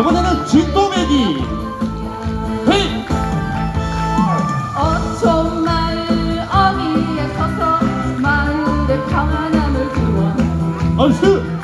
이번에는 진또배기. 헤이! 어촌 마을 어미에 서서 마을의 평안함을 기원 얼쑤